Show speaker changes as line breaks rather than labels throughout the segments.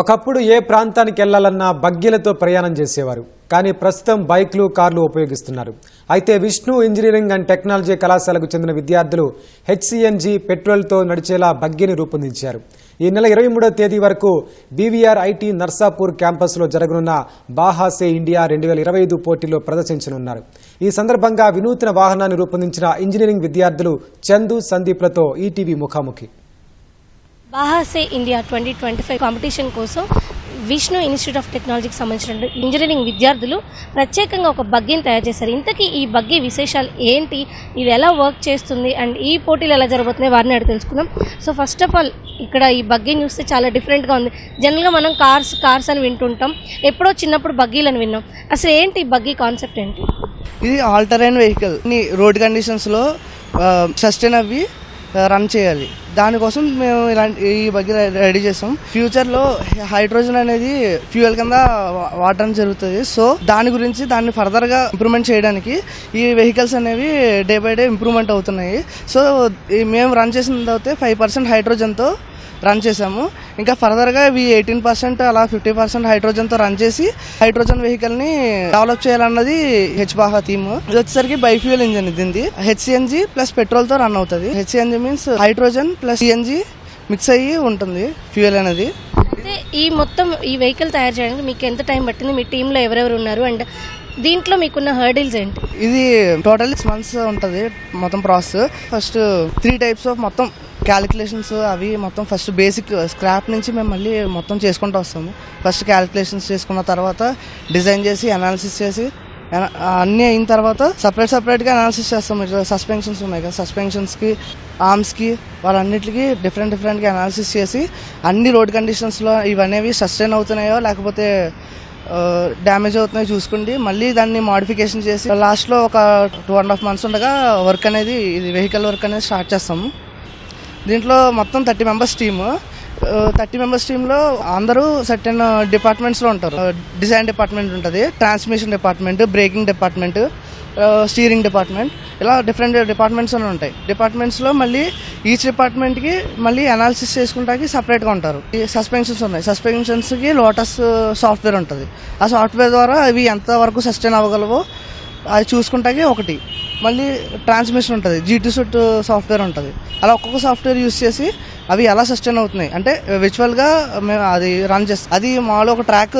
ఒకప్పుడు ఏ ప్రాంతానికి వెళ్ళాలన్నా బగ్గీలతో ప్రయాణం చేసేవారు. కానీ ప్రస్తుతం బైక్లు కార్లు ఉపయోగిస్తున్నారు. అయితే విష్ణు ఇంజనీరింగ్ అండ్ టెక్నాలజీ కళాశాలకు చెందిన విద్యార్థులు హెచ్సిఎన్జి పెట్రోల్తో నడిచేలా బగ్గీని రూపొందించారు. ఈ నెల ఇరవై మూడో తేదీ వరకు బీవీఆర్ ఐటీ నర్సాపూర్ క్యాంపస్లో జరగనున్న బాహాసే ఇండియా రెండు వేల ఇరవై ఐదు పోటీలో ప్రదర్శించనున్నారు. ఈ సందర్భంగా వినూత్న వాహనాన్ని రూపొందించిన ఇంజనీరింగ్ విద్యార్థులు చందు సందీప్లతో ఈటీవీ ముఖాముఖి.
Baja SAE India twenty twenty five competition కోసం విష్ణు ఇన్స్టిట్యూట్ ఆఫ్ టెక్నాలజీకి సంబంధించిన ఇంజనీరింగ్ విద్యార్థులు ప్రత్యేకంగా ఒక బగ్గీని తయారు చేశారు. ఇంతకీ ఈ బగ్గీ విశేషాలు ఏంటి? ఇది ఎలా వర్క్ చేస్తుంది? అండ్ ఈ పోటీలు ఎలా జరగబోతున్నాయి? వారిని అడిగి తెలుసుకుందాం. సో ఫస్ట్ ఆఫ్ ఆల్ ఇక్కడ ఈ బగ్గీని చూస్తే చాలా డిఫరెంట్గా ఉంది. జనరల్గా మనం కార్స్ కార్స్ అని వింటుంటాం. ఎప్పుడో చిన్నప్పుడు బగ్గీలు అని విన్నాం. అసలు ఏంటి ఈ బగ్గీ కాన్సెప్ట్ ఏంటి?
ఇది ఆల్టర్ అండ్ వెహికల్ రోడ్ కండిషన్స్లో సస్టైన్ అవి రన్ చేయాలి. దానికోసం మేము ఇలాంటి ఈ బగ్గి రెడీ చేసాం. ఫ్యూచర్లో హైడ్రోజన్ అనేది ఫ్యూయల్ కింద వాడడం జరుగుతుంది. సో దాని గురించి దాన్ని ఫర్దర్గా ఇంప్రూవ్మెంట్ చేయడానికి ఈ వెహికల్స్ అనేవి డే బై డే ఇంప్రూవ్మెంట్ అవుతున్నాయి. సో మేము రన్ చేసిన తర్వాత ఫైవ్ పర్సెంట్ హైడ్రోజన్తో రన్ చేసాము. ఇంకా ఫర్దర్గా ఇవి ఎయిటీన్ పర్సెంట్ అలా ఫిఫ్టీ పర్సెంట్ హైడ్రోజన్తో రన్ చేసి హైడ్రోజన్ వెహికల్ని డెవలప్ చేయాలన్నది హెచ్ బాహా థీమ్. ఇది వచ్చేసరికి బైఫ్యూయల్ ఇంజిన్ ఇది. హెచ్సిఎన్జి ప్లస్ పెట్రోల్తో రన్ అవుతుంది. HCNG means hydrogen plus CNG mix అయ్యి ఉంటుంది ఫ్యూయల్ అనేది.
అయితే ఈ మొత్తం ఈ వెహికల్ తయారు చేయడానికి మీకు ఎంత టైం పట్టింది? మీ టీంలో ఎవరెవరు ఉన్నారు? అండ్ దీంట్లో మీకున్న హర్డిల్స్ ఏంటి?
ఇది టోటల్ సిక్స్ మంత్స్ ఉంటుంది మొత్తం process first three types of మొత్తం క్యాలిక్యులేషన్స్ అవి మొత్తం ఫస్ట్ బేసిక్ స్క్రాప్ నుంచి మేము మళ్ళీ మొత్తం చేసుకుంటూ వస్తాము. ఫస్ట్ క్యాలిక్యులేషన్స్ చేసుకున్న తర్వాత డిజైన్ చేసి అనాలిసిస్ చేసి Uh, అన్నీ అయిన తర్వాత సపరేట్ సపరేట్గా అనాలిసిస్ చేస్తాం. ఇట్లా సస్పెన్షన్స్ ఉన్నాయి కదా సస్పెన్షన్స్కి ఆర్మ్స్కి వాళ్ళన్నిటికి డిఫరెంట్ డిఫరెంట్గా అనాలిసిస్ చేసి అన్ని రోడ్ కండిషన్స్లో ఇవనేవి సస్టైన్ అవుతున్నాయో లేకపోతే uh, డ్యామేజ్ అవుతున్నాయో చూసుకోండి మళ్ళీ దాన్ని మాడిఫికేషన్ చేసి లాస్ట్లో ఒక టూ అండ్ హాఫ్ మంత్స్ ఉండగా వర్క్ అనేది ఇది వెహికల్ వర్క్ అనేది స్టార్ట్ చేస్తాము. దీంట్లో మొత్తం thirty members team thirty members టీంలో అందరూ సర్టెన్ uh, డిపార్ట్మెంట్స్లో ఉంటారు. Uh, డిజైన్ డిపార్ట్మెంట్ ఉంటుంది transmission department braking department uh, steering department ఇలా డిఫరెంట్ డిపార్ట్మెంట్స్ అని ఉంటాయి. డిపార్ట్మెంట్స్లో మళ్ళీ ఈచ్ డిపార్ట్మెంట్కి మళ్ళీ అనాలిసిస్ చేసుకుంటానికి సపరేట్గా ఉంటారు. ఈ సస్పెన్షన్స్ ఉన్నాయి. సస్పెన్షన్స్కి లోటస్ సాఫ్ట్వేర్ ఉంటుంది. ఆ సాఫ్ట్వేర్ ద్వారా అవి ఎంతవరకు సస్టైన్ అవ్వగలవో అది చూసుకుంటాకి ఒకటి. మళ్ళీ ట్రాన్స్మిషన్ ఉంటుంది. జీటీ సుట్ సాఫ్ట్వేర్ ఉంటుంది. అలా ఒక్కొక్క సాఫ్ట్వేర్ యూస్ చేసి అవి ఎలా సస్టైన్ అవుతున్నాయి? అంటే విచువల్గా మేము అది రన్ చేస్తాం అది మామూలు ఒక ట్రాక్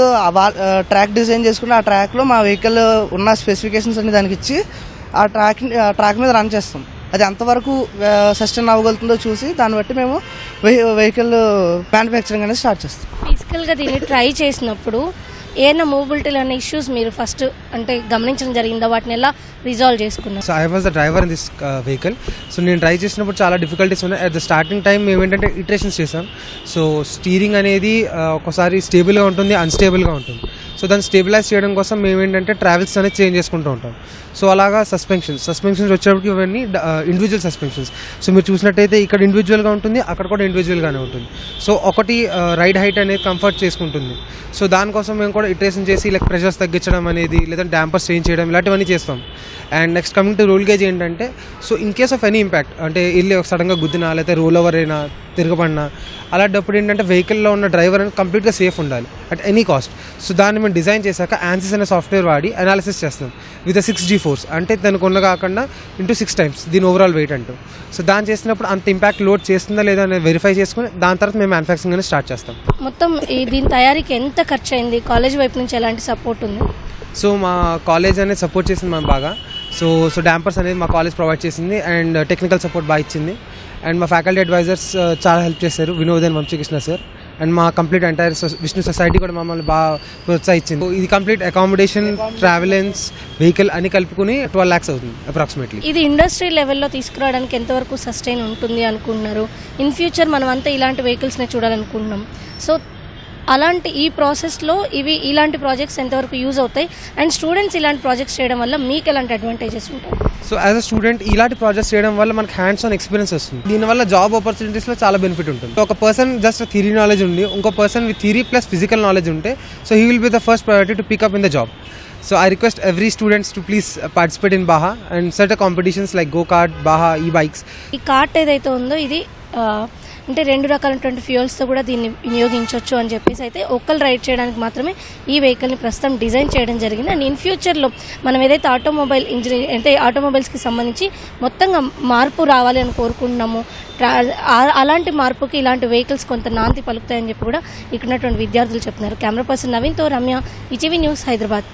ట్రాక్ డిజైన్ చేసుకుని ఆ ట్రాక్లో మా వెహికల్ ఉన్న స్పెసిఫికేషన్స్ అన్ని దానికి ఇచ్చి ఆ ట్రాక్ ఆ ట్రాక్ మీద రన్ చేస్తాం. అది ఎంతవరకు సస్టైన్ అవ్వగలుగుతుందో చూసి దాన్ని బట్టి మేము వెహికల్ మ్యానుఫ్యాక్చరింగ్ అనేది స్టార్ట్ చేస్తాం.
ఫిజికల్గా దీన్ని ట్రై చేసినప్పుడు ఏమైనా మూబిలిటీలో అనే ఇష్యూస్ మీరు ఫస్ట్ అంటే గమనించడం జరిగిందా? వాటిని ఎలా రిజాల్వ్ చేసుకున్నారు?
So I was the driver in this vehicle so నేను డ్రైవ్ చేసినప్పుడు చాలా డిఫికల్టీస్ ఉన్నాయి. అట్ ద స్టార్టింగ్ టైం మేము ఏంటంటే ఇటరేషన్స్ చేసాం. సో స్టీరింగ్ అనేది uh, ఒకసారి స్టేబుల్గా ఉంటుంది అన్స్టేబుల్గా ఉంటుంది. సో దాన్ని స్టేబిలైజ్ చేయడం కోసం మేము ఏంటంటే ట్రావెల్స్ అనేది చేంజ్ చేసుకుంటూ ఉంటాం. సో అలాగా సస్పెన్షన్స్. సస్పెన్షన్స్ వచ్చేటప్పటికి ఇవన్నీ ఇండివిజువల్ సస్పెన్షన్స్ సో మీరు చూసినట్టయితే ఇక్కడ ఇండివిజువల్గా ఉంటుంది అక్కడ కూడా ఇండివిజువల్గానే ఉంటుంది. సో ఒకటి రైడ్ హైట్ అనేది కంఫర్ట్ చేసుకుంటుంది. సో దానికోసం మేము కూడా ఇటరేషన్ చేసి లైక్ ప్రెషర్స్ తగ్గించడం అనేది లేదంటే డ్యాంపర్స్ చేంజ్ చేయడం ఇలాంటివన్నీ చేస్తాం. And next coming to roll cage ఏంటంటే so in case of any impact అంటే వెళ్ళి సడన్గా గుద్దినా లేకపోతే రోల్ ఓవర్ అయినా తిరగబడినా అలాంటప్పుడు ఏంటంటే వెహికల్లో ఉన్న డ్రైవర్ అనేది కంప్లీట్గా సేఫ్ ఉండాలి అట్ ఎనీ కాస్ట్ సో దాన్ని మేము డిజైన్ చేశాక యాన్సిస్ అనే సాఫ్ట్వేర్ వాడి అనాలిసిస్ చేస్తాం విత్ సిక్స్ జీ ఫోర్స్ అంటే దానికి ఉన్న కాకుండా ఇంటూ సిక్స్ టైమ్స్ దీని ఓవరాల్ వెయిట్ అంటూ. సో దాన్ని చేసినప్పుడు అంత ఇంపాక్ట్ లోడ్ చేస్తుందా లేదా అనేది వెరిఫై చేసుకుని దాని తర్వాత మేము మ్యానుఫ్యాక్చరింగ్ అనేది స్టార్ట్ చేస్తాం.
మొత్తం ఈ దీని తయారీకి ఎంత ఖర్చు అయింది కాలేజ్ వైపు నుంచి ఎలాంటి సపోర్ట్ ఉంది?
సో మా కాలేజ్ అనేది సపోర్ట్ చేసింది మాకు బాగా. సో సో డాంపర్స్ అనేది మా కాలేజ్ ప్రొవైడ్ చేసింది అండ్ టెక్నికల్ సపోర్ట్ బాగా ఇచ్చింది. అండ్ మా ఫ్యాకల్టీ అడ్వైజర్స్ uh, చాలా హెల్ప్ చేశారు. Vinod and Vamshikrishna sir and మా కంప్లీట్ ఎంటైర్ విష్ణు సొసైటీ కూడా మమ్మల్ని బాగా ప్రోత్సహించింది. ఇది కంప్లీట్ అకామిడేషన్ ట్రావెలెన్స్ వెహికల్ అని కలుపుకుని ట్వెల్వ్ ల్యాక్స్ అవుతుంది అప్రాక్సిమేట్లీ
ఇది ఇండస్ట్రీ లెవెల్లో తీసుకురావడానికి ఎంతవరకు సస్టైన్ ఉంటుంది అనుకుంటున్నారు? ఇన్ ఫ్యూచర్ మనం అంతా ఇలాంటి వెహికల్స్నే చూడాలనుకుంటున్నాం. సో అలాంటి ఈ ప్రాసెస్లో ఇవి ఇలాంటి ప్రాజెక్ట్స్ ఎంతవరకు యూజ్ అవుతాయి? అండ్ స్టూడెంట్స్ ఇలాంటి ప్రాజెక్ట్స్ చేయడం వల్ల మీకు ఎలాంటి అడ్వాంటేజెస్ ఉంటాయి?
సో యాజ్ అ స్టూడెంట్ ఇలాంటి ప్రాజెక్ట్స్ చేయడం వల్ల మనకి హ్యాండ్స్ ఆన్ ఎక్స్పీరియన్స్ వస్తుంది. దీనివల్ల జాబ్ ఆపర్చునిటీస్లో చాలా బెనిఫిట్ ఉంటుంది. ఒక పర్సన్ జస్ట్ థిరీ నాలెడ్జ్ ఉండి ఇంకో person with theory plus physical knowledge ఉంటే so he will be the first priority to pick up in the job so I request every students to please participate in BAJA and cert competitions like go kart BAJA e bikes
e kart ఏదైతే ఉందో ఇది అంటే రెండు రకాలైనటువంటి ఫ్యూయల్స్తో కూడా దీన్ని వినియోగించవచ్చు అని చెప్పేసి అయితే ఒక్కరు రైడ్ చేయడానికి మాత్రమే ఈ వెహికల్ని ప్రస్తుతం డిజైన్ చేయడం జరిగింది. అండ్ ఇన్ ఫ్యూచర్లో మనం ఏదైతే ఆటోమొబైల్ ఇంజనీరింగ్ అంటే ఆటోమొబైల్స్కి సంబంధించి మొత్తంగా మార్పు రావాలి అని కోరుకుంటున్నాము అలాంటి మార్పుకి ఇలాంటి వెహికల్స్ కొంత నాంతి పలుకుతాయని చెప్పి కూడా ఇక్కడ ఉన్నటువంటి విద్యార్థులు చెప్తున్నారు కెమెరా పర్సన్ నవీన్తో రమ్య ఈటీవీ న్యూస్ హైదరాబాద్.